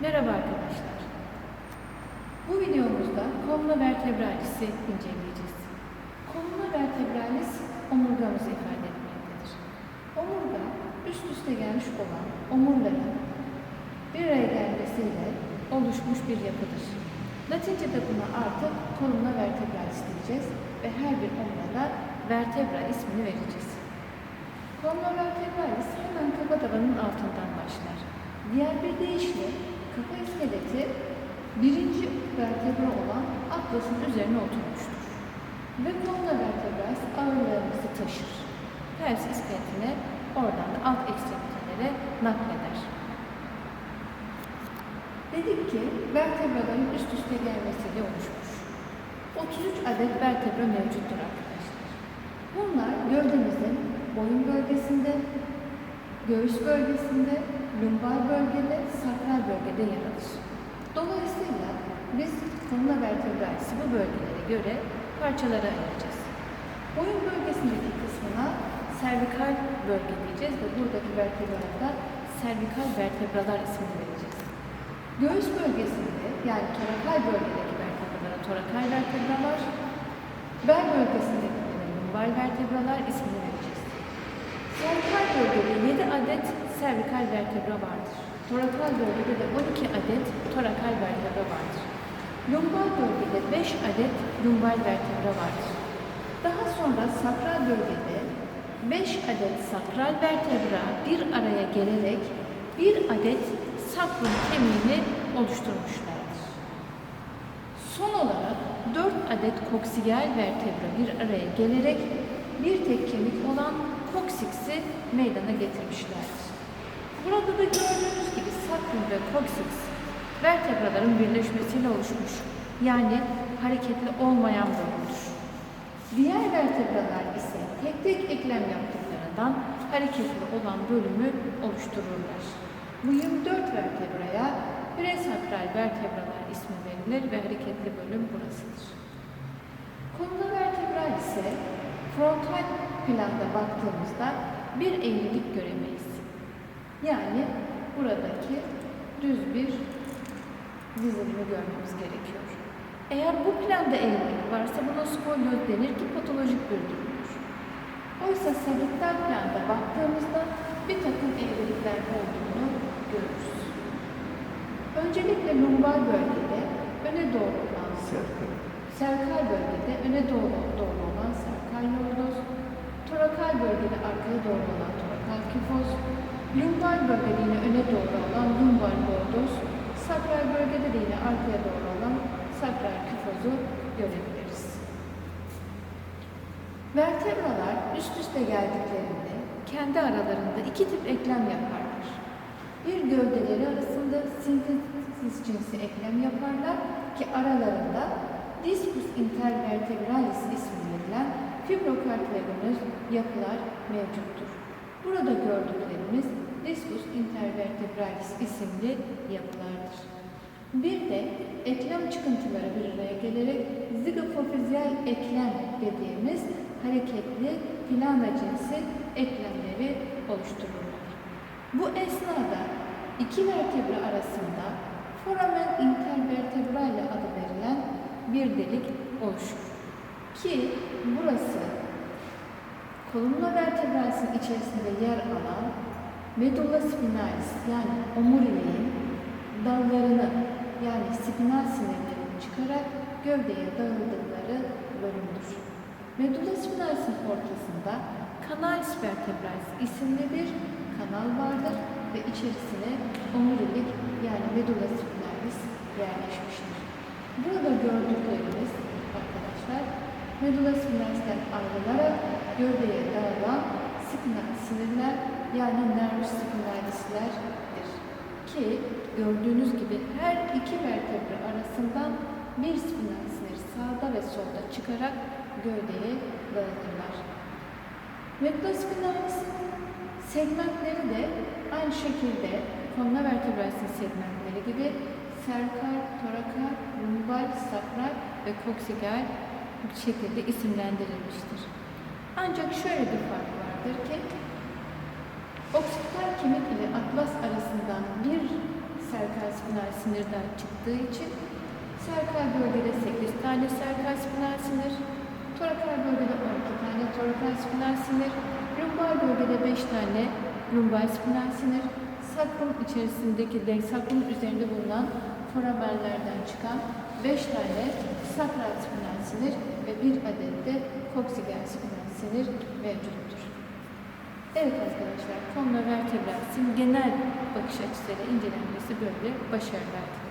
Merhaba arkadaşlar. Bu videomuzda columna vertebralis'i inceleyeceğiz. Columna vertebralis omurgamızı ifade etmektedir. Omurga üst üste gelmiş olan omurların bir araya gelmesiyle oluşmuş bir yapıdır. Latince'de buna artık columna vertebralis diyeceğiz ve her bir omurada vertebra ismini vereceğiz. Columna vertebralis hemen kafadarının altından başlar. Diğer bir deyişle kafa iskeleti birinci vertebra olan atlasın üzerine oturmuştur. Ve columna vertebralis ağırlığımızı taşır. Pers iskeletine oradan da alt ekstremitelere nakleder. Dedik ki vertebraların üst üste gelmesiyle oluşmuş. 33 adet vertebra mevcuttur arkadaşlar. Bunlar gövdemizin boyun bölgesinde, göğüs bölgesinde, lumbar bölgede, sakral bölgede yer alır. Koluna vertebralisi bu bölgelere göre parçalara ayıracağız. Boyun bölgesindeki kısmına servikal bölge diyeceğiz ve buradaki vertebralarda servikal vertebralar ismini vereceğiz. Göğüs bölgesinde yani torakal bölgedeki vertebralara torakal vertebralar, bel bölgesindeki lumbar vertebralar ismini vereceğiz. Servikal bölgede 7 adet servikal vertebra vardır. Torakal bölgede de 12 adet torakal vertebra vardır. Lumbar bölgede 5 adet lumbar vertebra vardır. Daha sonra sakral bölgede 5 adet sakral vertebra bir araya gelerek bir adet sakrum kemiğini oluşturmuşlardır. Son olarak 4 adet koksiyel vertebra bir araya gelerek bir tek kemik olan koksiksi meydana getirmişlerdir. Burada da gördüğünüz gibi sakrum ve koksiks vertebraların birleşmesiyle oluşmuş. Yani hareketli olmayan bölümdür. Diğer vertebralar ise tek tek eklem yaptıklarından hareketli olan bölümü oluştururlar. Bu 24 vertebraya presakral vertebralar ismi verilir ve hareketli bölüm burasıdır. Koluna vertebral ise frontal planda baktığımızda bir eğrilik göremeyiz. Yani buradaki düz bir dizilimi görmemiz gerekiyor. Eğer bu planda eğrilik varsa buna skolyoz denir ki patolojik bir durumdur. Oysa sagittal planda baktığımızda bir takım eğrilikler olduğunu görürüz. Öncelikle lumbar bölgede öne doğru olan serkal bölgede öne doğru, doğru olan serkal lordoz, torakal bölgede arkaya doğru olan torakal kifoz, lumbar bölgede yine öne doğru olan lumbar lordoz, sakral bölgede de yine arkaya doğru olan sakral kifozu görebiliriz. Vertebralar üst üste geldiklerinde kendi aralarında iki tip eklem yaparlar. Bir gövdeleri arasında sintesis cinsi eklem yaparlar ki aralarında discus intervertebralis ismi verilen fibrokartilagonöz yapılar mevcuttur. Burada gördüklerimiz intervertebralis isimli yapılardır. Bir de eklem çıkıntıları bir araya gelerek zigofofizyal eklem dediğimiz hareketli plana cinsi eklemleri oluştururlar. Bu esnada iki vertebra arasında foramen intervertebrale adı verilen bir delik oluşur. Ki burası kolumna vertebralsin içerisinde yer alan medulla spinalis yani omuriliğin dallarını yani spinal sinirlerini çıkarak gövdeye dağıldıkları bölümdür. Medulla spinalis'in ortasında canalis vertebralis isimli bir kanal vardır ve içerisine omurilik yani medulla spinalis yerleşmiştir. Burada gördüklerimiz arkadaşlar medulla spinalis'ten ayrılarak gövdeye dağılan spinal sinirler yani nervus. Ki gördüğünüz gibi her iki vertebra arasından bir spinal sinir sağda ve solda çıkarak gövdeye dağıtırlar. Medulla spinalis'in segmentleri de aynı şekilde koluna vertebralsin segmentleri gibi serkal, torakal, lumbar, sakral ve koksigal şekilde isimlendirilmiştir. Ancak şöyle bir fark vardır ki oksipital kemik ile atlas arasından bir serkal spinal sinirden çıktığı için serkal bölgede 8 tane serkal spinal sinir, torakal bölgede 12 tane torakal spinal sinir, lumbal bölgede 5 tane lumbal spinal sinir, sakrum içerisindeki de sakrum üzerinde bulunan foramellerden çıkan 5 tane sakral spinal sinir ve bir adet de koksigen spinal sinir mevcuttur. Evet arkadaşlar, fonla vertebrasın genel bakış açısıyla incelenmesi böyle. Başarılı.